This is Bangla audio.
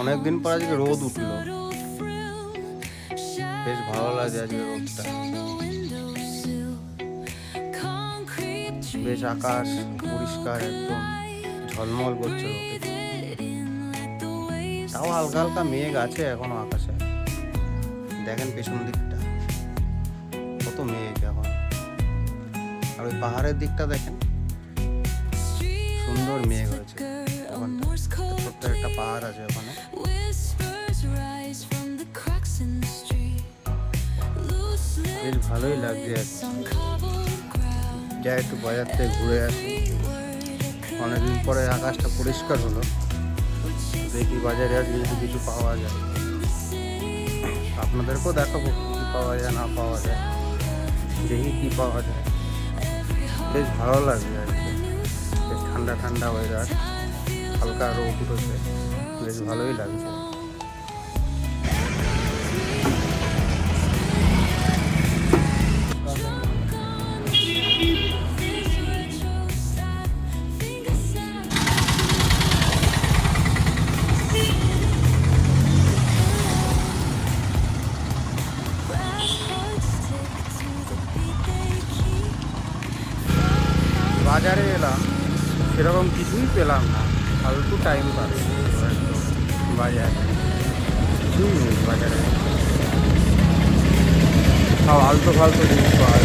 অনেকদিন পর আজকে রোদ উঠল। বেশ ভালো লাগে আজকে রোদটা। বেশ আকাশ পরিষ্কার একদম, ঝলমল করছে রোদে। তাও হালকা হালকা মেঘ আছে এখনও আকাশে। দেখেন পেছন দিকটা। কত মেঘ এখন। আর ওই পাহাড়ের দিকটা দেখেন। সুন্দর মেঘ হয়েছে। ছোট্ট একটা পাহাড় আছে ওখানে। বেশ ভালোই লাগছে আর। যাই একটু বাজার থেকে ঘুরে আসি। অনেকদিন পরে আকাশটা পরিষ্কার হলো। দেখি বাজারে আজকে যদি কিছু পাওয়া যায়। আপনাদেরকেও দেখাবো কী পাওয়া যায় না পাওয়া যায়। দেখি কী পাওয়া যায়। বেশ ভালো লাগছে আর কি বেশ ঠান্ডা ঠান্ডা ওয়েদার হালকা রোদ উঠেছে বেশ ভালোই লাগছে। বাজারে এলাম সেরকম কিছুই পেলাম না। ফালতু টাইম পাস বাজারে। কিছুই নেই বাজারে। আলতো ফালতু জিনিস পাওয়া